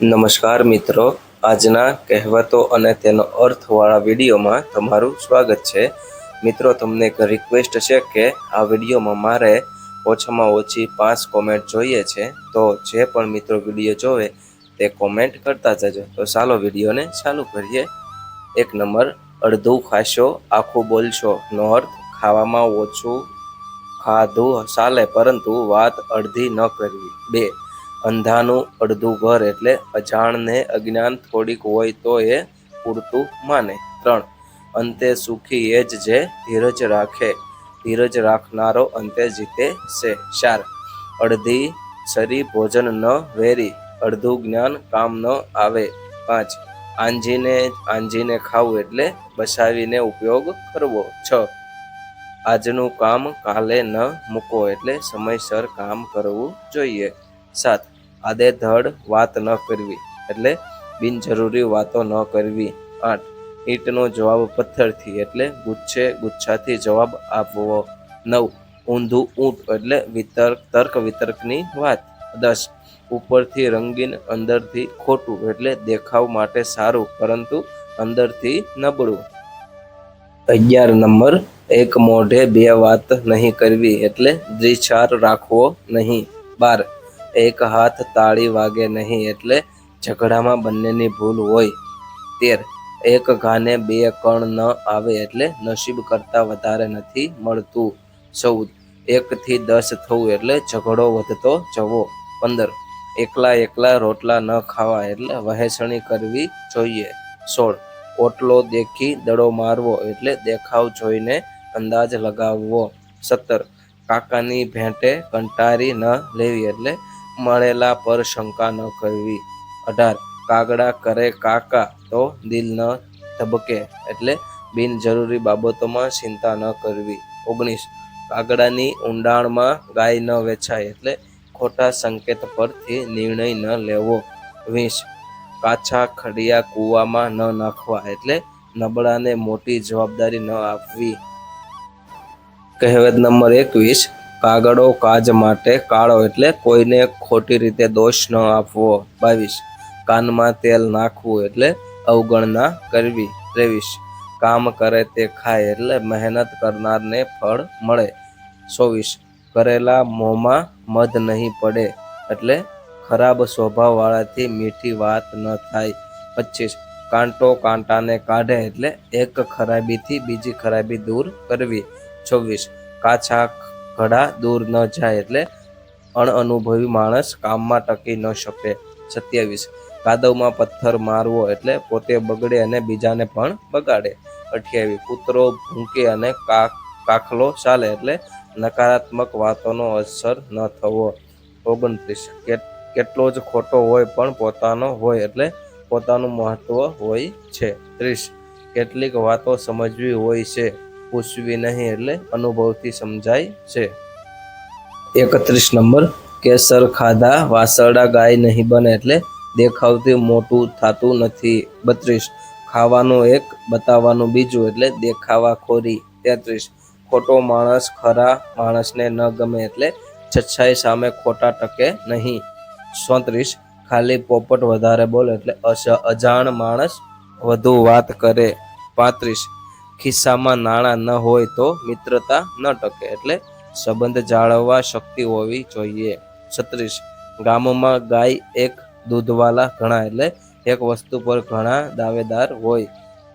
નમસ્કાર મિત્રો, આજના કહેવતો અને તેનો અર્થવાળા વિડીયોમાં તમારું સ્વાગત છે. મિત્રો, તમને એક રિક્વેસ્ટ છે કે આ વિડીયોમાં મારે ઓછામાં ઓછી પાંચ કોમેન્ટ જોઈએ છે. તો જે પણ મિત્રો વીડિયો જોવે તે કોમેન્ટ કરતા જજો. તો ચાલો વિડીયોને ચાલુ કરીએ. એક નંબર, અડધું ખાશો, આખું બોલશો. નો અર્થ, ખાવામાં ઓછું ખાધું ચાલે, પરંતુ વાત અડધી ન કરવી. બે અંધાનું અડધું ઘર એટલે અજાણને અજ્ઞાન થોડીક હોય તો એ પૂરતું માને. ત્રણ, અંતે સુખી એ જ જે ધીરજ રાખે. ધીરજ રાખનારો અંતે જીતે છે. ચાર, અડધી સરી ભોજન ન વેરી, અડધું જ્ઞાન કામ ન આવે. પાંચ, આંજીને આંજીને ખાવું એટલે બસાવીને ઉપયોગ કરવો. છ, આજનું કામ કાલે ન મૂકો એટલે સમયસર કામ કરવું જોઈએ. સાત. આદે ધડ વાત ન કરવી, એટલે બિનજરૂરી વાતો ન કરવી. આઠ. ઈંટનો જવાબ પથ્થરથી, એટલે ગુચ્છે ગુચ્છાથી જવાબ આપવો. નવ. ઊંધું ઊંટ, એટલે વિતર્ક, તર્ક વિતર્કની વાત. દસ. ઉપરથી રંગીન, અંદરથી ખોટું, એટલે દેખાવ માટે સારું, પરંતુ અંદરથી નબળું. અગિયાર નંબર. એક મોઢે બે વાત નહીં કરવી, એટલે દ્વિચાર રાખવો નહીં. બાર. એક હાથ તાળી વાગે નહીં એટલે ઝઘડામાં બંનેની ભૂલ હોય. તેર. એક ઘાને બે કણ ન આવે એટલે નસીબ કરતાં વધારે નથી મળતું. ચૌદ. એકથી દસ થવું એટલે ઝઘડો વધતો જવો. પંદર. એકલા એકલા રોટલા ન ખાવા એટલે વહેંચણી કરવી જોઈએ. સોળ. ઓટલો દેખી દડો મારવો એટલે દેખાવ જોઈને અંદાજ લગાવવો. સત્તર. કાકાની ભેંટે કંટારી ન લેવી એટલે મળેલા પર શંકા ન કરવી. અઢાર, કાગડા કરે કાકા તો દિલ ન ધબકે એટલે બિનજરૂરી બાબતોમાં ચિંતા ન કરવી. ઓગણીસ, કાગડાની ઊંડાણમાં ગાય ન વેચાય એટલે ખોટા સંકેત પરથી નિર્ણય ન લેવો. વીસ, કાચા ખડિયા કૂવામાં ન નાખવા એટલે નબળાને મોટી જવાબદારી ન આપવી. કહેવત નંબર એકવીસ કાગડો કાજ માટે કાળો એટલે કોઈને ખોટી રીતે દોષ ન આપવો. બાવીસ. કાનમાં તેલ નાખવું એટલે અવગણના કરવી. ત્રેવીસ. કામ કરે તે ખાય એટલે મહેનત કરનારને ફળ મળે. ચોવીસ. કરેલા મોંમાં મધ નહીં પડે એટલે ખરાબ સ્વભાવવાળાથી મીઠી વાત ન થાય. પચીસ. કાંટો કાંટાને કાઢે એટલે એક ખરાબીથી બીજી ખરાબી દૂર કરવી. છવ્વીસ. કાચા ઘડા દૂર ન જાય એટલે અણઅનુભવી માણસ કામમાં ટકી ન શકે. સત્યાવીસ. કાદવમાં પથ્થર મારવો એટલે પોતે બગડે અને બીજાને પણ બગાડે. અઠ્યાવીસ. કૂતરો ભૂંકે અને કાખલો ચાલે એટલે નકારાત્મક વાતોનો અસર ન થવો. ઓગણત્રીસ. કેટલો જ ખોટો હોય પણ પોતાનો હોય એટલે પોતાનું મહત્વ હોય છે. ત્રીસ. કેટલીક વાતો સમજવી હોય છે. પૂછવી નહીં એટલે અનુભવથી સમજાય છે. એકત્રીસ નંબર, કેસર ખાધા, વાસરડા ગાય નહીં બને એટલે દેખાવથી મોટું થતું નથી. બત્રીસ, ખાવાનું એક, બતાવવાનું બીજું એટલે દેખાવા ખોરી. તેત્રીસ, ખોટો માણસ, ખરા માણસને ન ગમે એટલે છછાઈ સામે ખોટા ટકે નહીં. ચોત્રીસ ખાલી પોપટ વધારે બોલે એટલે અજાણ માણસ વધુ વાત કરે. પાંત્રીસ ખિસ્સામાં નાણાં ન હોય તો મિત્રતા ન ટકે એટલે સંબંધ જાળવવા શક્તિ હોવી જોઈએ. છત્રીસ, ગામમાં ગાય એક દૂધવાલા ઘણા એટલે એક વસ્તુ પર ઘણા દાવેદાર હોય.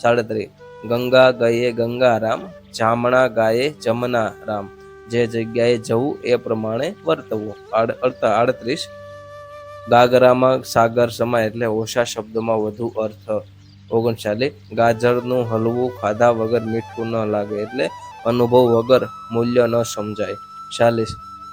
સાડત્રીસ, ગંગા ગયે ગંગારામ જામણા ગાયે જમનારામ જે જગ્યાએ જવું એ પ્રમાણે વર્તવું. આડત્રીસ, ગાગરામાં સાગર સમાય એટલે ઓછા શબ્દોમાં વધુ અર્થ. ઓગણચાલીસ. ગાજરનું હલવું, ખાધા વગર મીઠું ન લાગે એટલે અનુભવ વગર મૂલ્ય ન સમજાય. ચાલીસ.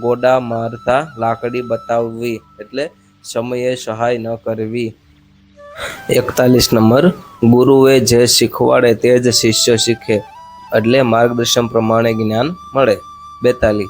ગોડા મારતા લાકડી બતાવવી એટલે સમયે સહાય ન કરવી. એકતાલીસ નંબર. ગુરુએ જે શીખવાડે તે જ શિષ્ય શીખે એટલે માર્ગદર્શન પ્રમાણે જ્ઞાન મળે. બેતાલીસ.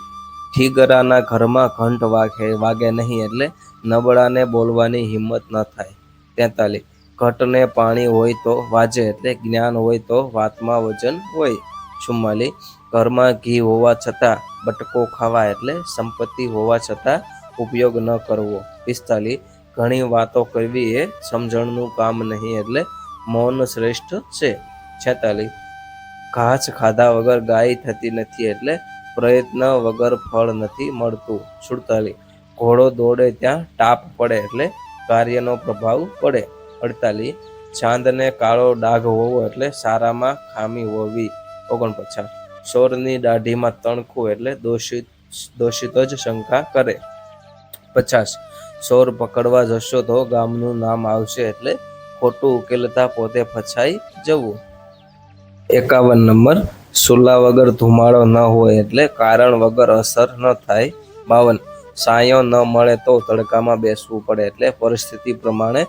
ઠીગરાના ઘરમાં ઘંટ વાગે વાગે નહીં એટલે નબળાને બોલવાની હિંમત ન થાય. તેતાલીસ. ઘટને પાણી હોય તો વાજે એટલે જ્ઞાન હોય તો વાતમાં વજન હોય. ચુમ્માલી ઘરમાં ઘી હોવા છતાં બટકો ખાવા એટલે સંપત્તિ હોવા છતાં ઉપયોગ ન કરવો. પિસ્તાલી, ઘણી વાતો કરવી એ સમજણનું કામ નહીં એટલે મૌન શ્રેષ્ઠ છે. છેતાલી, ઘાસ ખાધા વગર ગાય થતી નથી એટલે પ્રયત્ન વગર ફળ નથી મળતું. સુડતાલી, ઘોડો દોડે ત્યાં ટાપ પડે એટલે કાર્યનો પ્રભાવ પડે. અડતાલીસ. ચાંદને કાળો ડાઘ હોવો એટલે સારામાં ખામી હોવી ઓગણપચાસ. ચોરની દાઢીમાં તણખું એટલે દોષિત દોષિત જ શંકા કરે. પચાસ. ચોર પકડવા જશો તો ગામનું નામ આવશે એટલે ખોટું ઉકેલતા પોતે ફસાઈ જવું. એકાવન નંબર. સુલા વગર ધુમાડો ન હોય એટલે કારણ વગર અસર ન થાય. બાવન. સાયો ન મળે તો તડકામાં બેસવું પડે એટલે પરિસ્થિતિ પ્રમાણે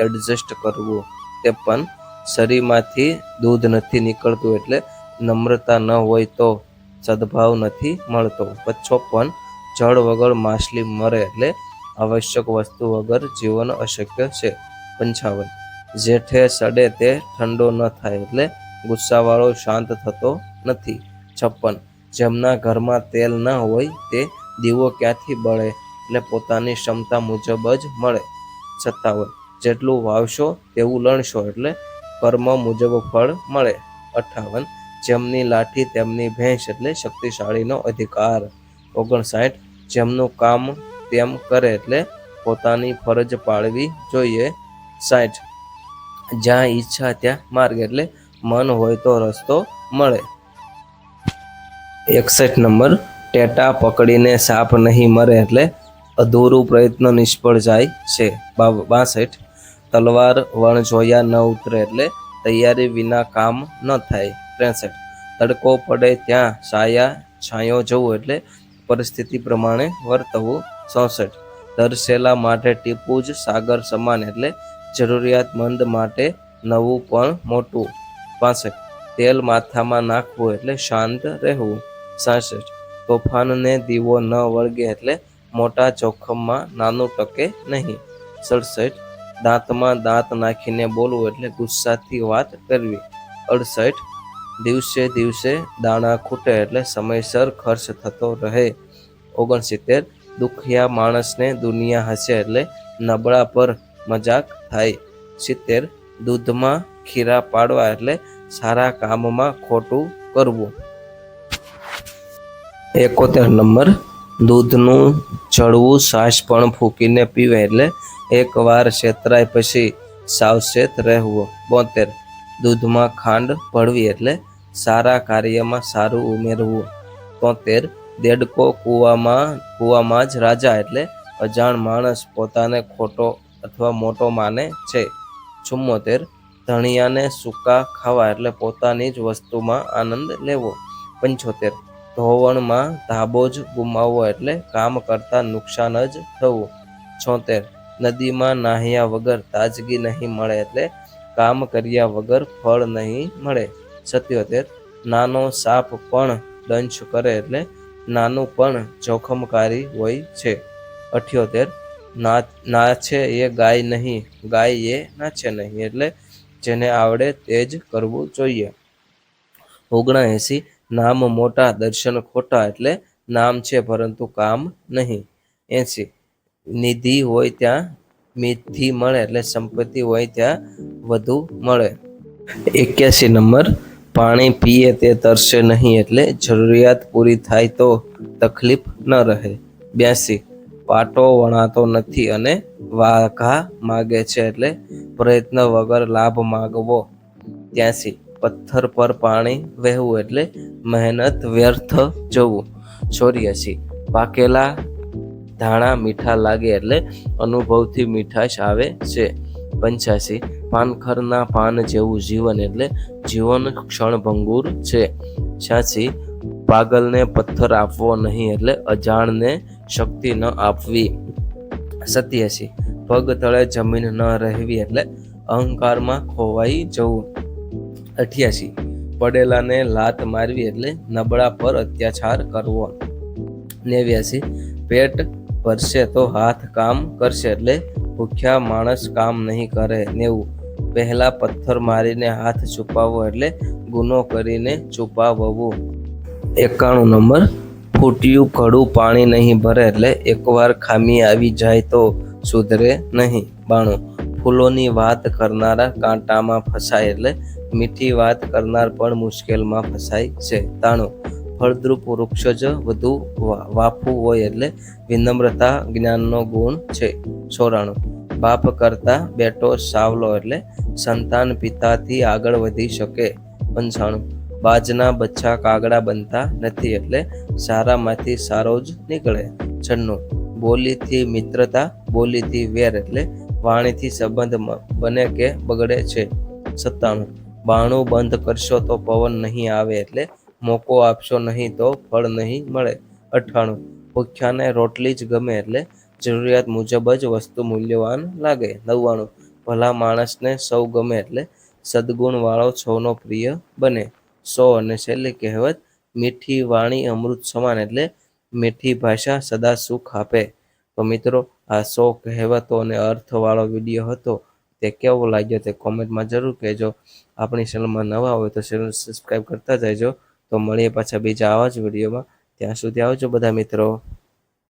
એડજસ્ટ કરવું તે પણ શરીરમાંથી દૂધ નથી નીકળતું એટલે નમ્રતા ન હોય તો સદભાવ નથી મળતો. પચોપન જળ વગર માછલી મરે એટલે આવશ્યક વસ્તુ વગર જીવન અશક્ય છે. પંચાવન. જેઠે સડે તે ઠંડો ન થાય એટલે ગુસ્સાવાળો શાંત થતો નથી. છપ્પન. જેમના ઘરમાં તેલ ન હોય તે દીવો ક્યાંથી બળે એટલે પોતાની ક્ષમતા મુજબ જ મળે. સત્તાવન. જેટલું વાવશો તેવું લણશો એટલે કર્મ મુજબ ફળ મળે. અઠાવન. જેમની લાઠી તેમની ભેંસ એટલે શક્તિશાળીનો અધિકાર. ઓગણસાઠ. જેમનું કામ તેમ કરે એટલે પોતાની ફરજ પાળવી જોઈએ. સાઠ. જ્યાં ઈચ્છા ત્યાં માર્ગ એટલે મન હોય તો રસ્તો મળે. એકસઠ નંબર. ટેટા પકડીને સાપ નહીં મરે એટલે અધૂરું પ્રયત્ન નિષ્ફળ જાય છે. બાસઠ. તલવાર, વણ જોયા ન ઉતરે એટલે તૈયારી વિના કામ ન થાય. ત્રેસઠ. તડકો પડે ત્યાં સાયા છાંયો જવું એટલે પરિસ્થિતિ પ્રમાણે વર્તવું. ચોસઠ. દર્શેલા માટે ટીપું જ સાગર સમાન એટલે જરૂરિયાતમંદ માટે નવું પણ મોટું. પાસઠ. તેલ માથામાં નાખવું એટલે શાંત રહેવું. સાસઠ. તોફાનને દીવો ન વળગે એટલે મોટા જોખમમાં નાનું ટકે નહીં. સડસઠ. દાંતમાં દાંત નાખીને બોલવું એટલે ગુસ્સાથી વાત કરવી. અડસઠ, દિવસે દિવસે દાણા ખૂટે એટલે સમયસર ખર્ચ થતો રહે. ઓગણસિત્તેર, દુખિયા માણસને દુનિયા હશે એટલે નબળા પર મજાક થાય. સિત્તેર, દૂધમાં ખીરા પાડવા એટલે સારા કામમાં ખોટું કરવું. એકોતેર નંબર દૂધનું ચડવું છાશ પણ ફૂંકીને પીવે એટલે એકવાર છેતરાય પછી સાવચેત રહેવું. બોતેર. દૂધમાં ખાંડ ભળવી એટલે સારા કાર્યમાં સારું ઉમેરવું. તોતેર. દેડકો કૂવામાં કૂવામાં જ રાજા એટલે અજાણ માણસ પોતાને ખોટો અથવા મોટો માને છે. ચુમ્મોતેર. ધણિયાને સૂકા ખાવા એટલે પોતાની જ વસ્તુમાં આનંદ લેવો. પંચોતેર. ધોવણમાં ધાબો જ ગુમાવવો એટલે કામ કરતા નુકસાન જ થવું. છોતેર. નદીમાં નાહ્યા વગર તાજગી નહીં મળે એટલે કામ કર્યા વગર ફળ નહીં મળે. સત્યોતેર. નાનો સાપ પણ દંશ કરે એટલે નાનું પણ જોખમકારી હોય છે. અઠ્યોતેર. ના નાચે એ ગાય નહીં, ગાય એ નાચે નહીં એટલે જેને આવડે તે જ કરવું જોઈએ. ઓગણએંસી. નામ મોટા, દર્શન ખોટા એટલે નામ છે, પરંતુ કામ નહીં. એંસી નિધિ હોય ત્યાં મિથિ મળે એટલે સંપત્તિ હોય ત્યાં વધુ મળે. એક્યાસી નંબર, પાણી પીએ તે તરસે નહીં એટલે જરૂરિયાત પૂરી થાય તો તકલીફ ન રહે. બ્યાસી પાટો વણાતો નથી અને વાઘા માગે છે એટલે પ્રયત્ન વગર લાભ માગવો. ત્યાંસી પથ્થર પર પાણી વહેવું એટલે મહેનત વ્યર્થ જવું. ચોર્યાસી. પાકેલા ધાણા મીઠા લાગે એટલે અનુભવથી મીઠાશ આવે છે. પંચ્યાસી. પાનખરના પાન જેવું જીવન એટલે જીવન ક્ષણભંગુર છે. છ્યાસી. પાગલને પથ્થર આપવો નહીં એટલે અજાણને શક્તિ ન આપવી. સત્યાસી. પગ તળે જમીન ન રહેવી એટલે અહંકારમાં ખોવાઈ જવું. અઠ્યાસી. પડેલાને લાત મારવી એટલે નબળા પર અત્યાચાર કરવો. નેવ્યાસી. પેટ ભરશે તો હાથ કામ કરશે એટલે ભૂખ્યા માણસ કામ નહીં કરે. નેવું. પહેલા પથ્થર મારીને હાથ છુપાવવો એટલે ગુનો કરીને છુપાવવું. એકાણું નંબર. ફૂટ્યું કડું પાણી નહીં ભરે એટલે એકવાર ખામી આવી જાય તો સુધરે નહીં. બાણું. ફૂલોની વાત કરનારા કાંટામાં ફસાય એટલે મીઠી વાત કરનાર પણ મુશ્કેલમાં ફસાય છે. તાણું. ફળદ્રુપ વૃક્ષ જ વધુ વાફું હોય એટલે વિનમ્રતા જ્ઞાનનો ગુણ છે. ચોરાણું બાપ કરતા બેટો સાવલો એટલે સંતાન પિતાથી આગળ વધી શકે. પંચાણું. બાજના બચ્ચા કાગડા બનતા નથી એટલે સારામાંથી સારો જ નીકળે. છન્નું. બોલીથી મિત્રતા, બોલીથી વેર એટલે વાણીથી સંબંધ બને કે બગડે છે. સત્તાણું. બાણું બંધ કરશો તો પવન નહીં આવે એટલે મોકો આપશો નહીં તો ફળ નહીં મળે. અઠ્ઠાણું, ભૂખ્યાને રોટલી જ ગમે એટલે જરૂરિયાત મુજબ જ વસ્તુ મૂલ્યવાન લાગે. નવ્વાણું, ભલા માણસને સૌ ગમે એટલે સદગુણવાળો છોનો પ્રિય બને. સો અને છેલ્લી કહેવત, મીઠી વાણી અમૃત સમાન એટલે મીઠી ભાષા સદા સુખ આપે. તો મિત્રો, આ સો કહેવતો અને અર્થવાળો વીડિયો હતો. તે કેવો લાગ્યો તે કોમેન્ટમાં જરૂર કહેજો. આપણી ચેનલમાં નવા હોય તો ચેનલ સબસ્ક્રાઈબ કરતા જજો. તો મળીએ પાછા બીજા આવા જ વિડીયોમાં ત્યાં સુધી આવજો બધા મિત્રો.